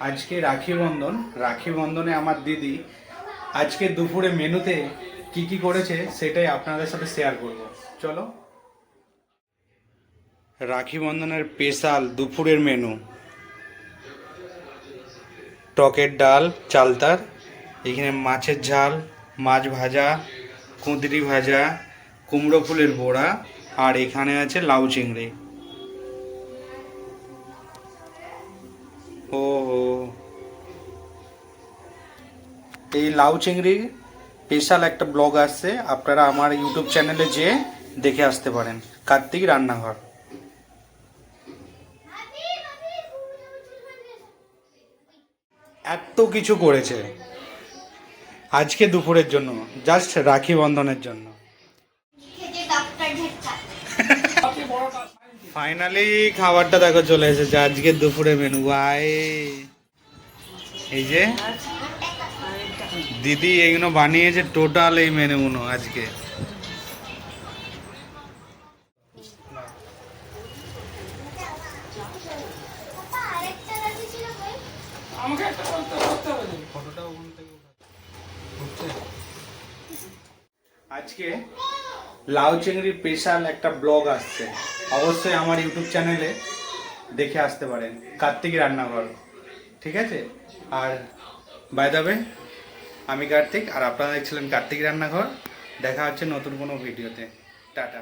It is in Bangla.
আজকে রাখি বন্ধন। রাখি বন্ধনে আমার দিদি আজকে দুপুরে মেনুতে কি কি করেছে সেটাই আপনাদের সাথে শেয়ার করব। চলো। রাখি বন্ধনের স্পেশাল দুপুরের মেনু টকের ডাল, চালতার, এখানে মাছের ঝাল, মাছ ভাজা, কুঁদরি ভাজা, কুমড়ো ফুলের বড়া, আর এখানে আছে লাউ চিংড়ি। ও এই লাউ চিংড়ির স্পেশাল একটা ব্লগ আসছে আপনারা আমার ইউটিউব চ্যানেলে যেয়ে দেখে আসতে পারেন। কার্তিক রান্নাঘর। এত কিছু করেছে আজকে দুপুরের জন্য, জাস্ট রাখি বন্ধনের জন্য। ফাইনালি খাবারটা দেখো চলে এসেছে, আজকে দুপুরে মেনু। ভাই এই যে দিদি এইগুলো বানিয়েছে টোটাল এই মেনুগুলো আজকে। আজকে লাউ চিংড়ির স্পেশাল একটা ব্লগ আসছে। অবশ্যই আমার ইউটিউব চ্যানেলে দেখে আসতে পারেন। কার্তিক রান্নাঘর। ঠিক আছে? আর বাই দাবে আমি কার্তিক আর আপনারা দেখছিলেন কার্তিক রান্নাঘর। দেখা হচ্ছে নতুন কোনো ভিডিওতে। টাটা।